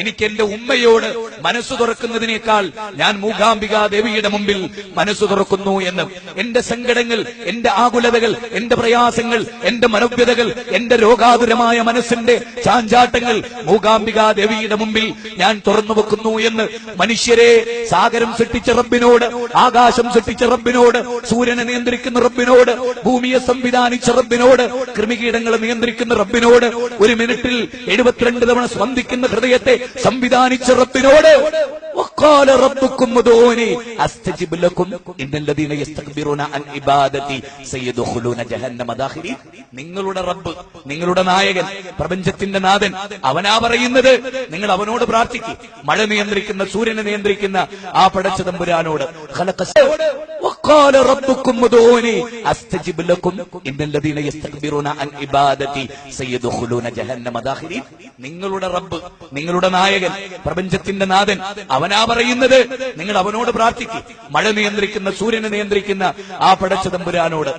എനിക്ക് എന്റെ ഉമ്മയോട് മനസ്സു തുറക്കുന്നതിനേക്കാൾ ഞാൻ മൂകാംബിക ദേവിയുടെ മുമ്പിൽ മനസ്സു തുറക്കുന്നു എന്ന്. എന്റെ സങ്കടങ്ങൾ എന്റെ ആകുലതകൾ എന്റെ പ്രയാസങ്ങൾ എന്റെ മനോവ്യതകൾ എന്റെ രോഗാതുരമായ മനസ്സിന്റെ ചാഞ്ചാട്ടങ്ങൾ മൂകാംബിക ദേവിയുടെ മുമ്പിൽ ഞാൻ തുറന്നു വെക്കുന്നു എന്ന്. മനുഷ്യരെ സാഗരം സൃഷ്ടിച്ച റബ്ബിനോട് ആകാശം സൃഷ്ടിച്ച റബ്ബിനോട് സൂര്യനെ നിയന്ത്രിക്കുന്ന റബ്ബിനോട് ഭൂമിയെ സംവിധാനിച്ച റബ്ബിനോട് കൃമികീടങ്ങളെ നിയന്ത്രിക്കുന്ന റബ്ബിനോട് ഒരു മിനിറ്റിൽ എഴുപത്തിരണ്ട് തവണ സ്പന്ദിക്കുന്ന ഹൃദയത്തെ സംവിധാനിച്ച റബ്ബിനോട് وقال ربكم ادعوني استجب لكم ان الذين يستكبرون عن عبادتي سيدخلون جهنم داخلين നിങ്ങളുടെ റബ്ബ് നിങ്ങളുടെ നായകൻ പ്രപഞ്ചത്തിന്റെ നാഥൻ അവനാ പറയുന്നത് നിങ്ങൾ അവനോട് പ്രാർത്ഥിക്കും മഴ നിയന്ത്രിക്കുന്ന സൂര്യനെ നിയന്ത്രിക്കുന്ന ആ പടച്ച തമ്പുരാനോട് خلق السماوات وقال ربكم ادعوني استجب لكم ان الذين يستكبرون عن عبادتي سيدخلون جهنم داخلين നിങ്ങളുടെ റബ്ബ് നിങ്ങളുടെ നായകൻ പ്രപഞ്ചത്തിന്റെ നാഥൻ അവനാ പറയുന്നത്. നിങ്ങൾ അവനോട് പ്രാർത്ഥിക്കും. മഴ നിയന്ത്രിക്കുന്ന സൂര്യനെ നിയന്ത്രിക്കുന്ന ആ പടച്ചതമ്പുരാനോട്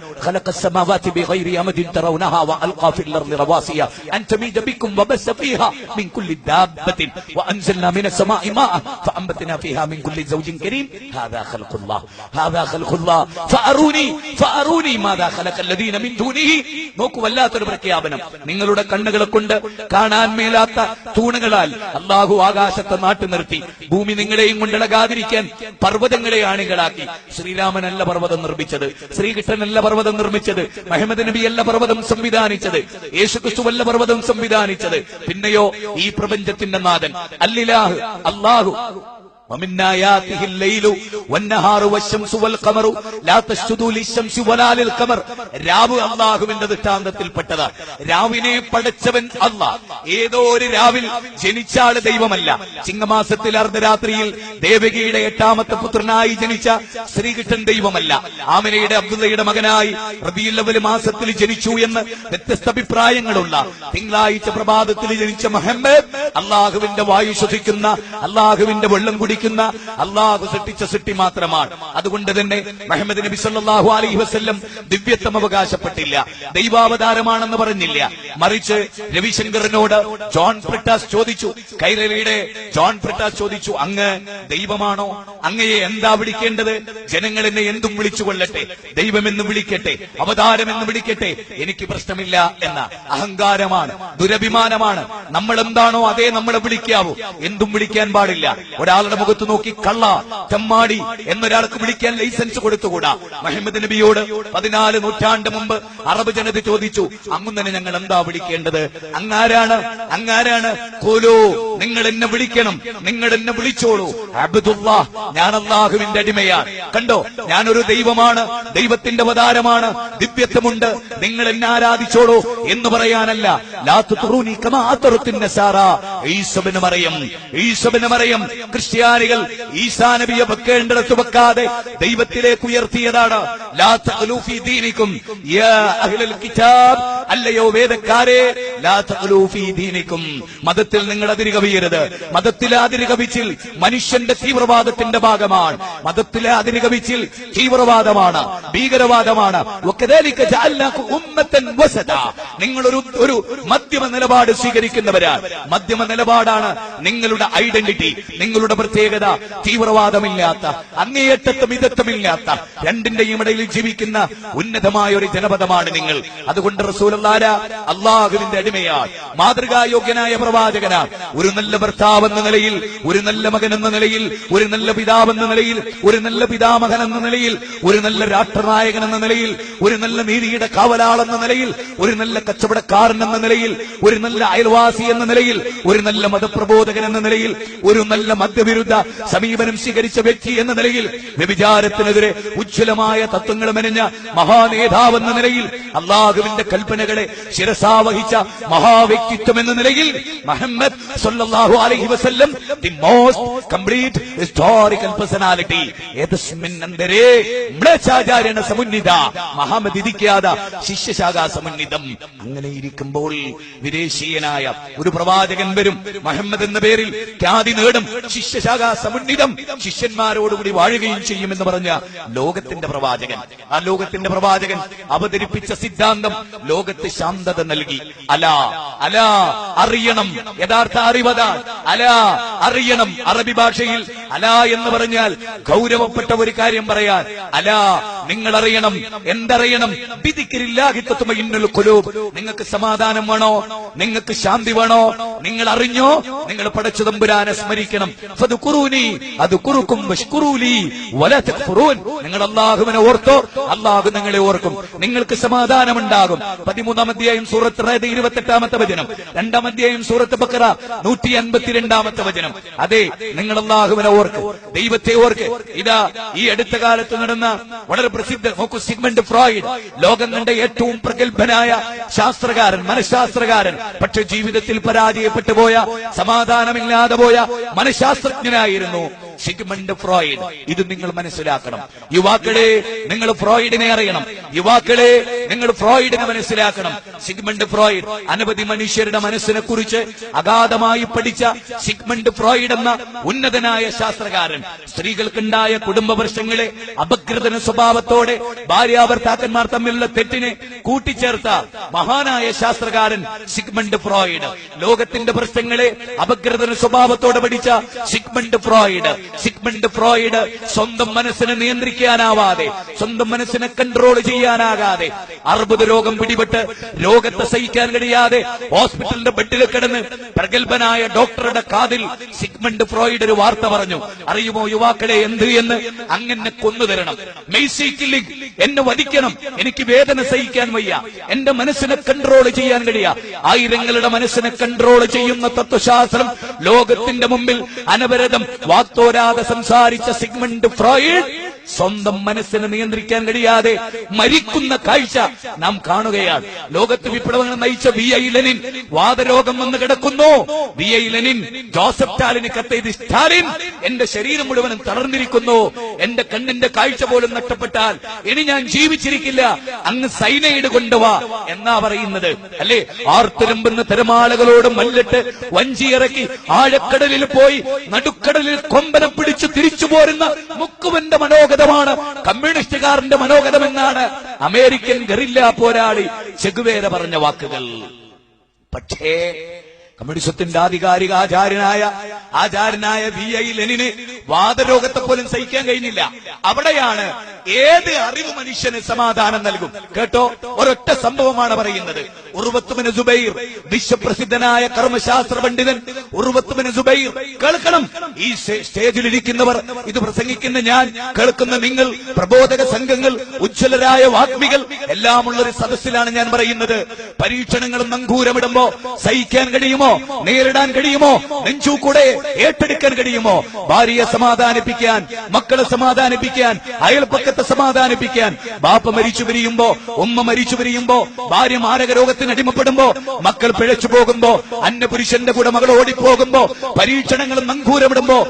പ്രഖ്യാപനം. നിങ്ങളുടെ കണ്ണുകളെ കൊണ്ട് കാണാൻ മേലാത്ത തൂണുകളാൽ അള്ളാഹു ആകാശത്തെ നാട്ടു നിർത്തി ഭൂമി നിങ്ങളെയും കൊണ്ടിളകാതിരിക്കാൻ പർവതങ്ങളെ ആണികളാക്കി. ശ്രീരാമനല്ല പർവതം നിർമ്മിച്ചത്. ശ്രീകൃഷ്ണനല്ല പർവതം നിർമ്മിച്ചത്. മഹമ്മദ് നബി അല്ല പർവതം സംവിധാനിച്ചത്. യേശുക്രിസ്തുവല്ല പർവതം സംവിധാനിച്ചത്. പിന്നെയോ ഈ പ്രപഞ്ചത്തിന്റെ നാഥൻ. അല്ലാഹു. അള്ളാഹു ومن آياته الليل والنهار والشمس والقمر لا تسجدوا للشمس ولا للقمر രാവ് അള്ളാഹുവിന്റെ ദൃഷ്ടാന്തത്തിൽപ്പെട്ടതാ രാവിനെ പടച്ചവൻ അള്ളാഹ് ഏതോ ഒരു രാവിൽ ജനിച്ചാള് ദൈവമല്ല ചിങ്ങമാസത്തിൽ അർദ്ധരാത്രിയിൽ ദേവകിയുടെ എട്ടാമത്തെ പുത്രനായി ജനിച്ച ശ്രീകൃഷ്ണൻ ദൈവമല്ല ആമിനയുടെ അബ്ദുള്ളയുടെ മകനായി റബിയുല്ലവല് മാസത്തിൽ ജനിച്ചു എന്ന് വ്യത്യസ്ത അഭിപ്രായങ്ങളുള്ള തിങ്കളാഴ്ച പ്രഭാതത്തിൽ ജനിച്ച മുഹമ്മദ് അള്ളാഹുവിന്റെ വായു ശ്വസിക്കുന്ന അള്ളാഹുവിന്റെ വെള്ളം കുടിക്കുന്ന അള്ളാഹു സൃഷ്ടിച്ച സൃഷ്ടി മാത്രമാണ്. അതുകൊണ്ട് തന്നെ മുഹമ്മദ് നബി സല്ലാഹു അലൈഹി വസ്ല്ലം ദിവ്യത്വം അവകാശപ്പെട്ടില്ല. ദൈവാവതാരമാണെന്ന് പറഞ്ഞില്ല. മറിച്ച് രവിശങ്കറിനോട് ജോൺ പ്രിട്ടാസ് ചോദിച്ചു കൈരളിയുടെ ജോൺ പ്രിട്ടാസ് ചോദിച്ചു അങ്ങ് ദൈവമാണോ? അങ്ങയെ എന്താ വിളിക്കേണ്ടത്? ജനങ്ങൾ എന്നെ എന്തും വിളിച്ചു കൊള്ളട്ടെ. ദൈവമെന്ന് വിളിക്കട്ടെ. അവതാരമെന്ന് വിളിക്കട്ടെ. എനിക്ക് പ്രശ്നമില്ല എന്ന അഹങ്കാരമാണ് ദുരഭിമാനമാണ്. നമ്മൾ എന്താണോ അതേ നമ്മളെ വിളിക്കാവൂ. എന്തും വിളിക്കാൻ പാടില്ല. ഒരാളുടെ മുഖത്ത് നോക്കി കള്ള തെമ്മാടി എന്നൊരാൾക്ക് വിളിക്കാൻ ലൈസൻസ് കൊടുത്തുകൂടാ? മുഹമ്മദ് നബിയോട് പതിനാല് നൂറ്റാണ്ട് മുമ്പ് അറബ് ജനത ചോദിച്ചു അങ്ങും തന്നെ ഞങ്ങൾ എന്താ വിളിക്കേണ്ടത്? അങ്ങാരാണ്? അങ്ങാരാണ്? കോലോ നിങ്ങൾ എന്നെ വിളിക്കണം. നിങ്ങൾ എന്നെ വിളിച്ചോളൂ. അബ്ദുല്ലാ ഞാൻ അള്ളാഹുവിന്റെ അടിമയാണ്. കണ്ടോ? ഞാനൊരു ദൈവമാണ് ദൈവത്തിന്റെ അവതാരമാണ് ദിവ്യത്വമുണ്ട്. നിങ്ങൾ എന്നെ ആരാധിച്ചോളൂ എന്ന് പറയാനല്ല. ലാത്തു തുറൂനി കമാത്തറുത്തിന്റെ സാറ ഈസബിന് മറിയം ഈസബിന് മറിയം. ക്രിസ്ത്യാനികൾ ഈസാ നബിയെ വെക്കേണ്ടിടത്ത് വെക്കാതെ ദൈവത്തിലേക്ക് ഉയർത്തിയതാണ്. അല്ലയോ വേദക്കാരെ മതത്തിൽ നിങ്ങൾ അതിര് കവിയരുത് മതത്തിലെ അതിര് കവിച്ചിൽ മനുഷ്യന്റെ തീവ്രവാദത്തിന്റെ ഭാഗമാണ്. മതത്തിലെ അതിര് കവിച്ചിൽ തീവ്രവാദമാണ് ഭീകരവാദമാണ്. നിങ്ങളൊരു ഒരു മധ്യമ നിലപാട് സ്വീകരിക്കുന്നവരാണ്. മധ്യമ നിലപാടാണ്. നിങ്ങളുടെ ഐഡന്റിറ്റി നിങ്ങളുടെ പ്രത്യേകത തീവ്രവാദമില്ലാത്ത അങ്ങേയറ്റത്തും മിതത്വമില്ലാത്ത രണ്ടിന്റെയും ഇടയിൽ ജീവിക്കുന്ന ഉന്നതമായ ഒരു ജനപദമാണ് നിങ്ങൾ. അതുകൊണ്ട് റസൂലാര അള്ളാഹുവിന്റെ അടിമയാണ് മാതൃകായോഗ്യനായ പ്രവാചകനാണ് ഒരു നല്ല ഭർത്താവ് എന്ന നിലയിൽ ഒരു നല്ല മകൻ എന്ന നിലയിൽ ഒരു നല്ല പിതാവ് എന്ന നിലയിൽ ഒരു നല്ല പിതാമകൻ എന്ന നിലയിൽ ഒരു നല്ല രാഷ്ട്രനായകൻ എന്ന നിലയിൽ ഒരു നല്ല നീതിയുടെ കാവലാൾ എന്ന നിലയിൽ ഒരു നല്ല കച്ചവടക്കാരൻ എന്ന നിലയിൽ ഒരു നല്ല അയൽവാസി എന്ന നിലയിൽ ഒരു നല്ല മതപ്രബോധകൻ എന്ന നിലയിൽ ഒരു നല്ല മദ്യവിരുദ്ധ സമീപനം സ്വീകരിച്ച വ്യക്തി എന്ന നിലയിൽ വ്യഭിചാരത്തിനെതിരെ ഉജ്ജ്വലമായ തത്വങ്ങൾ മെനഞ്ഞ മഹാനേതാവ് എന്ന നിലയിൽ അള്ളാഹുവിന്റെ കൽപ്പനകളെ ശിരസാവഹിച്ച മഹാവ്യക്തിത്വം എന്ന നിലയിൽ മുഹമ്മദ് സല്ലല്ലാഹു അലൈഹി the most complete historical personality ഏതസ്മിന്നന്തരേ സമുന്നിത മഹാമത് ഇരിക്കാത ശിഷ്യശാഖാ സമുന്നിതം. അങ്ങനെ ഇരിക്കുമ്പോൾ വിദേശീയനായ ഒരു പ്രവാചകൻ വരും. വരും മുഹമ്മദ് എന്ന പേരിൽ ഖ്യാതി നേടും. ശിഷ്യശാഖ സമുന്നിതം ശിഷ്യന്മാരോടുകൂടി വാഴുകയും ചെയ്യുമെന്ന് പറഞ്ഞ ലോകത്തിന്റെ പ്രവാചകൻ. ആ ലോകത്തിന്റെ പ്രവാചകൻ അവതരിപ്പിച്ച സിദ്ധാന്തം ലോകത്ത് ശാന്തത നൽകി. അല അല അറിയണം. യഥാർത്ഥ അറിവതാ. അല അറിയണം. അറബി ഭാഷയിൽ അല എന്ന് പറഞ്ഞാൽ ഗൗരവപ്പെട്ട ഒരു കാര്യം പറയാൻ. അല നിങ്ങൾ അറിയണം എന്തറിയണം നിങ്ങൾക്ക് സമാധാനം വേണോ? നിങ്ങൾക്ക് ശാന്തി വേണോ? നിങ്ങൾ അറിഞ്ഞോ? നിങ്ങൾ പടച്ച തമ്പുരാനെ സ്മരിക്കണം. അത് കുറുക്കും നിങ്ങൾ അള്ളാഹുവിനെ ഓർത്തോ? അള്ളാഹു നിങ്ങളെ ഓർക്കും. നിങ്ങൾക്ക് സമാധാനം ഉണ്ടാകും പതിമൂന്നാം അധ്യായം സൂറത്ത് ഇരുപത്തെട്ടാമത്തെ വചനം. രണ്ടാം അധ്യായം സൂറത്ത് ബക്കറ നൂറ്റി അൻപത്തിരണ്ടാമത്തെ വചനം. അതെ നിങ്ങൾ അള്ളാഹുവിനെ ഓർക്ക്. ദൈവത്തെ ഓർക്ക്. ഇതാ ഈ അടുത്ത കാലത്ത് നടന്ന വളരെ പ്രസിദ്ധ നോക്കൂ സിഗ്മണ്ട് ഫ്രോയിഡ്. ലോകം കണ്ട ഏറ്റവും പ്രഗത്ഭനായ ശാസ്ത്രകാരൻ മനഃശാസ്ത്രകാരൻ. പക്ഷെ ജീവിതത്തിൽ പരാജയപ്പെട്ടു പോയ സമാധാനമില്ലാതെ പോയ മനഃശാസ്ത്രജ്ഞനായിരുന്നു സിഗ്മണ്ട് ഫ്രോയിഡ്. ഇത് നിങ്ങൾ മനസ്സിലാക്കണം. യുവാക്കളെ നിങ്ങൾ ഫ്രോയിഡിനെ അറിയണം. യുവാക്കളെ നിങ്ങൾ ഫ്രോയിഡിനെ മനസ്സിലാക്കണം. സിഗ്മണ്ട് ഫ്രോയിഡ് അനവധി മനുഷ്യരുടെ മനസ്സിനെ കുറിച്ച് അഗാധമായി പഠിച്ച സിഗ്മണ്ട് ഫ്രോയിഡ് എന്ന ഉന്നതനായ ശാസ്ത്രകാരൻ. സ്ത്രീകൾക്കുണ്ടായ കുടുംബ പ്രശ്നങ്ങളെ അപകൃതന സ്വഭാവത്തോടെ ഭാര്യാഭർത്താക്കന്മാർ തമ്മിലുള്ള തെറ്റിനെ കൂട്ടിച്ചേർത്ത മഹാനായ ശാസ്ത്രകാരൻ സിഗ്മണ്ട് ഫ്രോയിഡ്. ലോകത്തിന്റെ പ്രശ്നങ്ങളെ അപകൃതന സ്വഭാവത്തോടെ പഠിച്ച സിഗ്മണ്ട് ഫ്രോയിഡ്. സിഗ്മണ്ട് ഫ്രോയിഡ് സ്വന്തം മനസ്സിനെ നിയന്ത്രിക്കാനാവാതെ സ്വന്തം മനസ്സിനെ കൺട്രോൾ ചെയ്യാനാകാതെ അർബുദ രോഗം പിടിപെട്ട് രോഗത്തെ സഹിക്കാൻ കഴിയാതെ ഹോസ്പിറ്റലിന്റെ ബെഡിൽ കിടന്ന് പ്രഗത്ഭനായ ഡോക്ടറുടെ കാതിൽ സിഗ്മണ്ട് ഫ്രോയിഡ് ഒരു വാർത്ത പറഞ്ഞു. അറിയുമോ യുവാക്കളെ എന്ത് എന്ന്? അങ്ങനെ കൊന്നു തരണം. മെയ്സി കില്ലിംഗ് എന്നെ വധിക്കണം. എനിക്ക് വേദന സഹിക്കാൻ വയ്യ. എന്റെ മനസ്സിനെ കൺട്രോൾ ചെയ്യാൻ കഴിയ. ആയിരങ്ങളുടെ മനസ്സിനെ കൺട്രോൾ ചെയ്യുന്ന തത്വശാസ്ത്രം ലോകത്തിന്റെ മുമ്പിൽ അനവരതം വാക്തോരാതെ സംസാരിച്ച സിഗ്മണ്ട് ഫ്രോയിഡ് സ്വന്തം മനസ്സിനെ നിയന്ത്രിക്കാൻ കഴിയാതെ മരിക്കുന്ന കാഴ്ച നാം കാണുകയാണ്. ലോകത്ത് വിപ്ലവങ്ങൾ നയിച്ച വി ഐ ലനിൻ വാദരോഗം വന്ന് കിടക്കുന്നു. വി ഐ ലനിൻ ജോസഫ് സ്റ്റാലിന് കത്തെയ്ത് സ്റ്റാലിൻ എന്റെ ശരീരം മുഴുവനും തളർന്നിരിക്കുന്നു. എന്റെ കണ്ണിന്റെ കാഴ്ച പോലും നഷ്ടപ്പെട്ടാൽ ഇനി ഞാൻ ജീവിച്ചിരിക്കില്ല. അങ്ങ് സൈനൈഡ് കൊണ്ടുവാ. എന്നാ പറയുന്നത്. അല്ലേ? ആർത്തിരമ്പുന്ന തിരമാലകളോട് മല്ലിട്ട് വഞ്ചിയിറക്കി ആഴക്കടലിൽ പോയി നടുക്കടലിൽ കൊമ്പനം പിടിച്ച് തിരിച്ചു പോരുന്ന മുക്കുവന്റെ മനോഗതമാണ്. കമ്മ്യൂണിസ്റ്റുകാരന്റെ മനോഗതമെന്നാണ് അമേരിക്കൻ ഗറില്ല പോരാളി ചെഗുവേര പറഞ്ഞ വാക്കുകൾ. പക്ഷേ കമ്മ്യൂണിസത്തിന്റെ ആധികാരിക ആചാര്യനായ ആചാരനായ വി ഐ ലെനിന് വാദരോഗത്തെ പോലും സഹിക്കാൻ കഴിഞ്ഞില്ല. അവിടെയാണ് ഏത് അറിവ് മനുഷ്യന് സമാധാനം നൽകും? കേട്ടോ? ഒരൊറ്റ സംഭവമാണ് പറയുന്നത്. ഉറുവത്തുമിന് സുബൈർ വിശ്വപ്രസിദ്ധനായ കർമ്മശാസ്ത്ര പണ്ഡിതൻ ഉറുവത്തുമിന് സുബൈർ. കേൾക്കണം. ഈ സ്റ്റേ- സ്റ്റേജിലിരിക്കുന്നവർ ഇത് പ്രസംഗിക്കുന്ന ഞാൻ കേൾക്കുന്ന നിങ്ങൾ പ്രബോധക സംഘങ്ങൾ ഉജ്ജ്വലരായ വാഗ്മികൾ എല്ലാമുള്ള ഒരു സദസ്സിലാണ് ഞാൻ പറയുന്നത്. പരീക്ഷണങ്ങളും നങ്കൂരമിടുമ്പോ സഹിക്കാൻ കഴിയുമോ? നേരിടാൻ കഴിയുമോ? നെഞ്ചു കൂടെ ഏറ്റെടുക്കാൻ കഴിയുമോ? ഭാര്യയെ സമാധാനിപ്പിക്കാൻ മക്കളെ സമാധാനിപ്പിക്കാൻ അയൽപ്പക്കത്തെ സമാധാനിപ്പിക്കാൻ. ബാപ്പ മരിച്ചു പിരിയുമ്പോ ഉമ്മ മരിച്ചു പിരിയുമ്പോ ഭാര്യ മാരക രോഗത്തിന് അടിമപ്പെടുമ്പോ മക്കൾ പിഴച്ചു പോകുമ്പോ അന്നപുരുഷന്റെ കൂടെ മകൾ ഓടിപ്പോകുമ്പോ പരീക്ഷണങ്ങൾ നങ്കൂരമിടുമ്പോ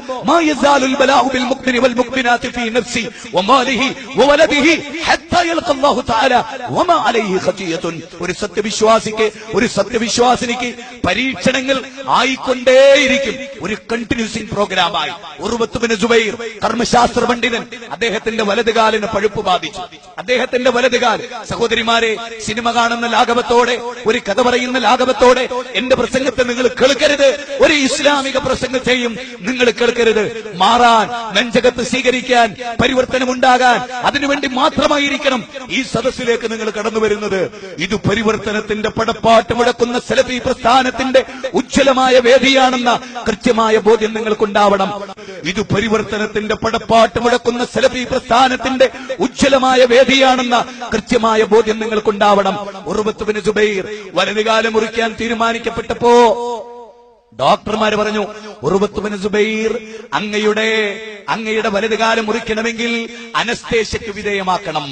ഒരു സത്യവിശ്വാസിക്ക് ഒരു സത്യവിശ്വാസിനിക്ക് പരീക്ഷണങ്ങൾ ആയിക്കൊണ്ടേയിരിക്കും. ഒരു കണ്ടിന്യൂസിംഗ് പ്രോഗ്രാമായി ഉറുവത്തുബിന് ജുബൈർ കർമ്മശാസ്ത്ര പണ്ഡിതൻ അദ്ദേഹത്തിന്റെ വലതുകാലിന് പഴുപ്പ് ബാധിച്ചു. അദ്ദേഹത്തിന്റെ വലതുകാൽ സഹോദരിമാരെ സിനിമ കാണുന്ന ലാഘവത്തോടെ ഒരു കഥ പറയുന്ന ലാഘവത്തോടെ എന്റെ പ്രസംഗത്തെ നിങ്ങൾ കേൾക്കരുത്. ഒരു ഇസ്ലാമിക പ്രസംഗത്തെയും നിങ്ങൾ കേൾക്കരുത്. മാറാൻ നെഞ്ചകത്ത് സ്വീകരിക്കാൻ പരിവർത്തനം പരിവർത്തനമുണ്ടാകാൻ അതിനുവേണ്ടി മാത്രമായിരിക്കണം ഈ സദസ്സിലേക്ക് നിങ്ങൾ കടന്നു വരുന്നത്. ഇത് പരിവർത്തനത്തിന്റെ പടപ്പാട്ട് മുടക്കുന്ന സെലഫി പ്രസ്ഥാനത്തിന്റെ ഉജ്ജ്വലമായ വേദിയാണെന്ന കൃത്യമായ ബോധ്യം നിങ്ങൾക്കുണ്ടാവണം. ഇത് പരിവർത്തനത്തിന്റെ പടപ്പാട്ട് മുടക്കുന്ന സെലഫി പ്രസ്ഥാനത്തിന്റെ ഉജ്ജ്വലമായ വേദിയാണെന്ന കൃത്യമായ ബോധ്യം നിങ്ങൾക്കുണ്ടാവണം. ഉറുബത്തുബിന് ജുബൈർ വലതുകാലം മുറിക്കാൻ തീരുമാനിക്കപ്പെട്ടപ്പോ ഡോക്ടർമാര് പറഞ്ഞു ഉറുബത്തുബിന് ജുബൈർ അങ്ങയുടെ അങ്ങയുടെ വലതുകാലം മുറിക്കണമെങ്കിൽ അനസ്തേഷ്യക്ക് വിധേയമാക്കണം.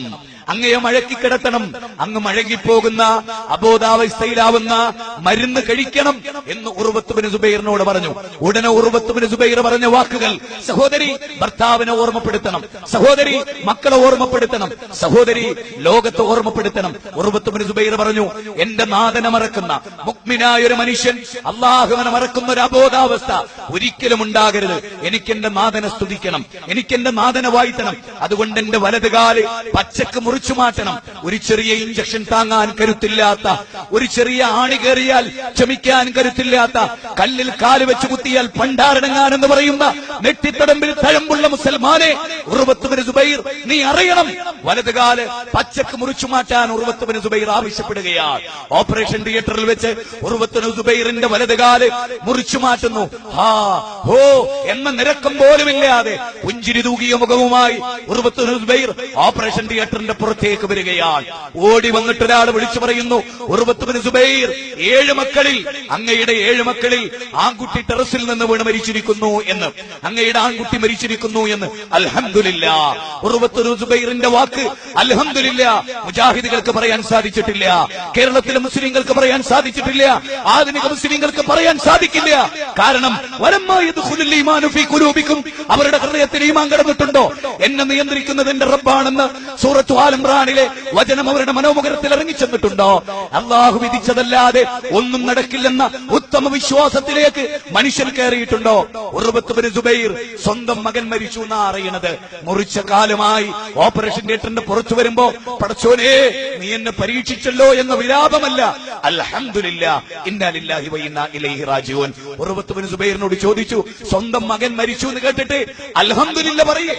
അങ്ങയെ മഴക്കി കിടത്തണം അങ്ങ് മഴകിപ്പോകുന്ന അബോധാവസ്ഥയിലാവുന്ന മരുന്ന് കഴിക്കണം എന്ന് ഉറുവത്തുബിന് സുബൈറിനോട് പറഞ്ഞു. ഉടനെ ഉറുവത്തുബിന് സുബൈർ പറഞ്ഞ വാക്കുകൾ സഹോദരി ഭർത്താവിനെ ഓർമ്മപ്പെടുത്തണം. സഹോദരി മക്കളെ ഓർമ്മപ്പെടുത്തണം. സഹോദരി ലോകത്തെ ഓർമ്മപ്പെടുത്തണം. ഉറുവത്തുബിന് സുബൈർ പറഞ്ഞു എന്റെ നാഥനെ മറക്കുന്ന മുക്മിനായ ഒരു മനുഷ്യൻ അള്ളാഹുവിനെ മറക്കുന്ന ഒരു അബോധാവസ്ഥ ഒരിക്കലും ഉണ്ടാകരുത്. എനിക്ക് എന്റെ നാഥനെ സ്തുതിക്കണം. എനിക്ക് എന്റെ നാഥനെ വായിക്കണം അതുകൊണ്ട് എന്റെ വലതുകാൽ പച്ചക്ക് മുറിച്ചു മാറ്റണം. ഒരു ചെറിയ ഇഞ്ചക്ഷൻ താങ്ങാൻ കരുത്തില്ലാത്ത ഒരു ചെറിയ ആണി കയറിയാൽ ക്ഷമിക്കാൻ കരുത്തില്ലാത്ത കല്ലിൽ കാൽ വെച്ച് കുത്തിയാൽ പണ്ടാരടങ്ങാൻ എന്ന് പറയുന്ന നെട്ടിത്തടമ്പിൽ തഴമ്പുള്ള മുസൽമാനെ ഉറുവത്തുബിന് സുബൈർ നീ അറിയണം. വലതുകാൽ പച്ചക്ക് മുറിച്ചു മാറ്റാൻ ഉറുവത്തുബിന് സുബൈർ ആവശ്യപ്പെടുകയാണ്. ഓപ്പറേഷൻ തിയേറ്ററിൽ വെച്ച് ഉറുവത്തുബിന് സുബൈറിന്റെ വലതുകാൽ മുറിച്ചു മാറ്റുന്നു. ഹാ ഹോ എന്ന നിരക്കം പോലുമില്ലാതെ പുഞ്ചിരി തൂകിയ മുഖവുമായി ഉറുവത്തുബിന് സുബൈർ ഓപ്പറേഷൻ തിയേറ്ററിന്റെ പുറത്തേക്ക് വരികയാൽ ഓടി വന്നിട്ട് ഒരാൾ വിളിച്ചു പറയുന്നു സുബൈർ ഏഴ് മക്കളിൽ അങ്ങയുടെ ഏഴ് മക്കളിൽ ആൺകുട്ടി ടെറസിൽ നിന്ന് വീണ് മരിച്ചിരിക്കുന്നു എന്ന് അങ്ങയുടെ ആൺകുട്ടി മരിച്ചിരിക്കുന്നു എന്ന്. ഉറുവത്തുബിന് സുബൈറിന്റെ വാക്ക് അൽഹംദുലില്ല. മുജാഹിദികൾക്ക് പറയാൻ സാധിച്ചിട്ടില്ല. കേരളത്തിലെ മുസ്ലിങ്ങൾക്ക് പറയാൻ സാധിച്ചിട്ടില്ല. ആധുനിക മുസ്ലിങ്ങൾക്ക് പറയാൻ സാധിക്കില്ല. കാരണം അവരുടെ ഹൃദയത്തിൽ ഈമാൻ കടന്നിട്ടുണ്ടോ? എന്നെ നിയന്ത്രിക്കുന്നത് എന്റെ റബ്ബാണെന്ന് സൂറത്തു ആലംറാനിലെ വചനം അവരുടെ മനോമുഖരത്തിൽ ഇറങ്ങിച്ചെന്നിട്ടുണ്ടോ? അള്ളാഹു വിധിച്ചതല്ലാതെ ഒന്നും നടക്കില്ലെന്ന ഉത്തമ വിശ്വാസത്തിലേക്ക് മനുഷ്യൻ കയറിയിട്ടുണ്ടോ? ഉറുബത്തുബിന് സുബൈർ സ്വന്തം മകൻ മരിച്ചു എന്നാ അറിയണത്. മുറിച്ച കാലമായി ഓപ്പറേഷൻ തിയേറ്ററിന്റെ പുറത്തു വരുമ്പോ പടച്ചോനെ നീ എന്നെ പരീക്ഷിച്ചല്ലോ എന്ന വിലാപമല്ല. അൽഹംദുലില്ല ഇന്നാലില്ലാഹി ഇലൈഹി ഉറുബത്തുബിന് സുബൈറിനോട് ചോദിച്ചു സ്വന്തം മകൻ മരിച്ചു എന്ന് കേട്ടിട്ട് അൽഹംദുലില്ല പറയേ.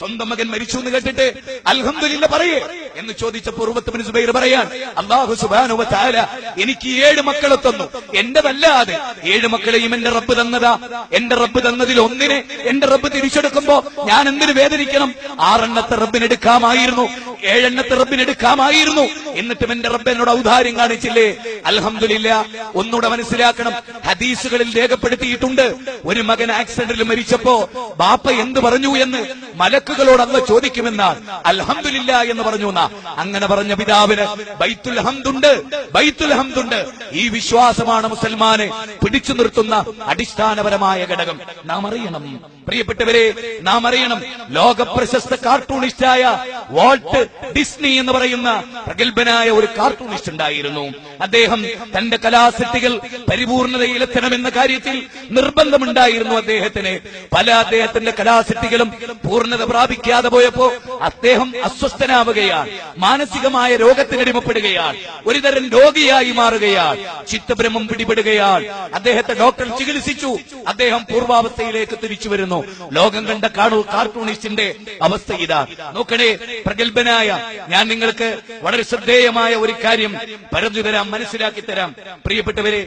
സ്വന്തം മകൻ മരിച്ചു എന്ന് കേട്ടിട്ട് അൽഹന്ദില്ല പറയേ. എന്ന് ചോദിച്ചപ്പോൾ ഉറുബത്തുബിന് സുബൈർ പറയാൻ അള്ളാഹു സുബാനു താല എനിക്ക് ഏഴ് മക്കളെ തന്നു. എന്റെതല്ലാതെ ഏഴ് മക്കളെയും എന്റെ റബ്ബ് തന്നതാ. എന്റെ റബ്ബ് തന്നതിൽ ഒന്നിനെ എന്റെ റബ്ബ് തിരിച്ചെടുക്കുമ്പോ ഞാൻ എന്തിനു വേദനിക്കണം? ആറെണ്ണത്തെ റബ്ബിനെടുക്കാമായിരുന്നു ഏഴെണ്ണത്തെ റബ്ബിനെടുക്കാമായിരുന്നു എന്നിട്ടും എന്റെ റബ്ബ് എന്നോട് ഔദാര്യം കാണിച്ചില്ലേ? അലഹമില്ല ഒന്നുകൂടെ മനസ്സിലാക്കണം. ഹദീസുകളിൽ രേഖപ്പെടുത്തിയിട്ടുണ്ട്. ഒരു മകൻ ആക്സിഡന്റിൽ മരിച്ചപ്പോ ബാപ്പ എന്ത് പറഞ്ഞു എന്ന് മലക്കുകളോട് അന്ന് ചോദിക്കുമെന്നാണ്. അലഹമില്ല എന്ന് പറഞ്ഞു അങ്ങനെ പറഞ്ഞ പിതാവിന് ബൈത്തുൽ ഹംദുണ്ട്. ബൈത്തുൽ ഹംദുണ്ട്. ഈ വിശ്വാസമാണ് മുസൽമാനെ പിടിച്ചു നിർത്തുന്ന അടിസ്ഥാനപരമായ ഘടകം. നാം അറിയണം പ്രിയപ്പെട്ടവരെ നാം അറിയണം ലോക പ്രശസ്ത കാർട്ടൂണിസ്റ്റായ വാൾട്ട് ഡിസ്നി എന്ന് പറയുന്ന പ്രഗത്ഭനായ ഒരു കാർട്ടൂണിസ്റ്റ് ഉണ്ടായിരുന്നു. അദ്ദേഹം തന്റെ കലാസൃഷ്ടികൾ പരിപൂർണതയിലെത്തണമെന്ന കാര്യത്തിൽ നിർബന്ധമുണ്ടായിരുന്നു അദ്ദേഹത്തിന്. പല അദ്ദേഹത്തിന്റെ കലാസൃഷ്ടികളും പൂർണത പ്രാപിക്കാതെ പോയപ്പോ അദ്ദേഹം അസ്വസ്ഥനാവുകയാണ്. മാനസികമായ രോഗത്തിനടിമപ്പെടുകയാണ് ഒരുതരം രോഗിയായി മാറുകയാണ്. ചിത്തഭ്രമം പിടിപെടുകയാണ്. അദ്ദേഹത്തെ ഡോക്ടർ ചികിത്സിച്ചു. അദ്ദേഹം പൂർവാവസ്ഥയിലേക്ക് തിരിച്ചു വരുന്നു. ലോകം കണ്ട കാണു കാർട്ടൂണിസ്റ്റിന്റെ അവസ്ഥ ഇതാ. നോക്കണേ പ്രഗത്ഭനായ ഞാൻ നിങ്ങൾക്ക് വളരെ ശ്രദ്ധേയമായ ഒരു കാര്യം പറഞ്ഞു തരാം മനസ്സിലാക്കി തരാം. പ്രിയപ്പെട്ടവരെ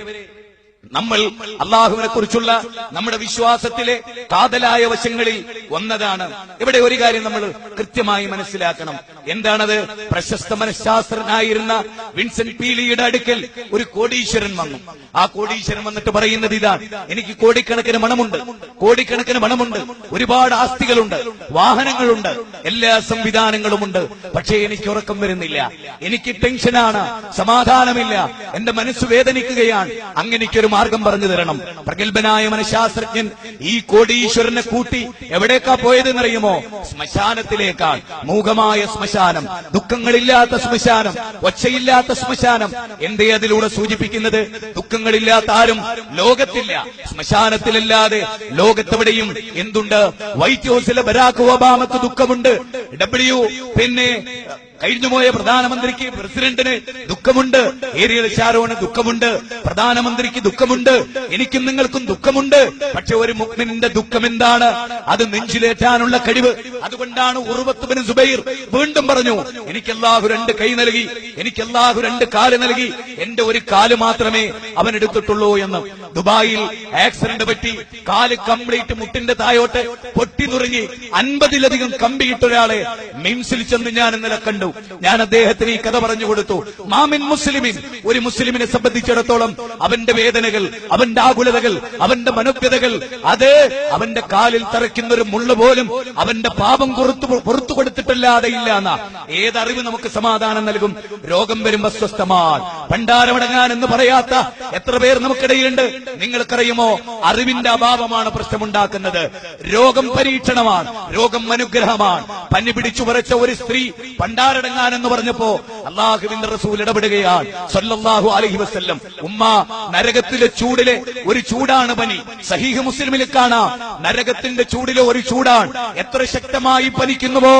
നമ്മൾ അള്ളാഹുവിനെ കുറിച്ചുള്ള നമ്മുടെ വിശ്വാസത്തിലെ കാതലായ വശങ്ങളിൽ വന്നതാണ് ഇവിടെ ഒരു കാര്യം നമ്മൾ കൃത്യമായി മനസ്സിലാക്കണം. എന്താണത്? പ്രശസ്ത മനഃശാസ്ത്രനായിരുന്ന വിൻസെന്റ് പീലിയുടെ അടുക്കൽ ഒരു കോടീശ്വരൻ വന്നു. ആ കോടീശ്വരൻ വന്നിട്ട് പറയുന്നത് ഇതാണ്. എനിക്ക് കോടിക്കണക്കിന് മണമുണ്ട്. കോടിക്കണക്കിന് മണമുണ്ട്. ഒരുപാട് ആസ്തികളുണ്ട്. വാഹനങ്ങളുണ്ട്. എല്ലാ സംവിധാനങ്ങളുമുണ്ട്. പക്ഷേ എനിക്ക് ഉറക്കം വരുന്നില്ല. എനിക്ക് ടെൻഷനാണ്. സമാധാനമില്ല. എന്റെ മനസ്സ് വേദനിക്കുകയാണ്. അങ്ങനെ എനിക്കൊരു മാർഗം പറഞ്ഞു തരണം. പ്രഗത്ഭനായ മനഃശാസ്ത്രജ്ഞൻ ഈ കോടീശ്വരനെ കൂട്ടി എവിടേക്കാ പോയതെന്നറിയുമോ? ശ്മശാനത്തിലേക്കാൾ മൂകമായ ശ്മശാനം ദുഃഖങ്ങളില്ലാത്ത ശ്മശാനം ഒച്ചയില്ലാത്ത ശ്മശാനം. എന്തേ അതിലൂടെ സൂചിപ്പിക്കുന്നത്? ദുഃഖങ്ങളില്ലാത്ത ആരും ലോകത്തില്ല. ശ്മശാനത്തിലല്ലാതെ ലോകത്തെവിടെയും എന്തുണ്ട്? വൈറ്റ് ഹൗസിലെ ബരാക്ക് ഒബാമക്ക് ദുഃഖമുണ്ട്. ഡബ്ല്യു പിന്നെ കഴിഞ്ഞുപോയ പ്രധാനമന്ത്രിക്ക് പ്രസിഡന്റിന് ദുഃഖമുണ്ട് ഏരിയൽ ഷാരോണ് ദുഃഖമുണ്ട് പ്രധാനമന്ത്രിക്ക് ദുഃഖമുണ്ട് എനിക്കും നിങ്ങൾക്കും ദുഃഖമുണ്ട്. പക്ഷെ ഒരു മുഗ്മിനിന്റെ ദുഃഖം എന്താണ് അത് നെഞ്ചിലേറ്റാനുള്ള കഴിവ്. അതുകൊണ്ടാണ് ഉറുവത്തുബിന് സുബൈർ വീണ്ടും പറഞ്ഞു എനിക്ക് അല്ലാഹു രണ്ട് കൈ നൽകി എനിക്ക് അല്ലാഹു രണ്ട് കാൽ നൽകി എന്റെ ഒരു കാൽ മാത്രമേ അവൻ എടുത്തിട്ടുള്ളൂ എന്ന്. ദുബായിൽ ആക്സിഡന്റ് പറ്റി കാൽ കംപ്ലീറ്റ് മുട്ടിന്റെ തായോട്ട് പൊട്ടി നുറുങ്ങി അൻപതിലധികം കമ്പിയിട്ടൊരാളെ മിംസിൽ ചെന്ന് ഞാൻ ഇന്നലെ കണ്ടു. ഞാൻ അദ്ദേഹത്തിന് ഈ കഥ പറഞ്ഞു കൊടുത്തു. മാമിൻ മുസ്ലിമിൻ. ഒരു മുസ്ലിമിനെ സംബന്ധിച്ചിടത്തോളം അവന്റെ വേദനകൾ അവന്റെ ആകുലതകൾ അവന്റെ മനോഭ്യതകൾ അത് അവന്റെ കാലിൽ തറയ്ക്കുന്ന ഒരു മുള്ള പോലും അവന്റെ പാപം പുറത്തു പുറത്തു കൊടുത്തിട്ടല്ലാതെ ഇല്ല എന്ന. ഏതറിവ് നമുക്ക് സമാധാനം നൽകും? രോഗം വരുമ്പോ സ്വസ്ഥമാണ് ഭണ്ഡാരമടങ്ങാൻ എന്ന് പറയാത്ത എത്ര പേർ നമുക്കിടയിലുണ്ട്? നിങ്ങൾക്കറിയുമോ? അറിവിന്റെ അഭാവമാണ് പ്രശ്നമുണ്ടാക്കുന്നത്. രോഗം പരീക്ഷണമാണ്. രോഗം അനുഗ്രഹമാണ്. പനി പിടിച്ചു ഒരു സ്ത്രീ പണ്ടാരടങ്ങാൻ എന്ന് പറഞ്ഞപ്പോ അള്ളാഹുവിന്റെ റസൂൽ ഇടപെടുകയാണ്. സല്ലല്ലാഹു അലൈഹി വസല്ലം. ഉമ്മ നരകത്തിലെ ചൂടിലെ ഒരു ചൂടാണ് പനി. സഹീഹ് മുസ്ലിമിൽ കാണാം. നരകത്തിന്റെ ചൂടിലെ ഒരു ചൂടാണ്. എത്ര ശക്തമായി പനിക്കുന്നുവോ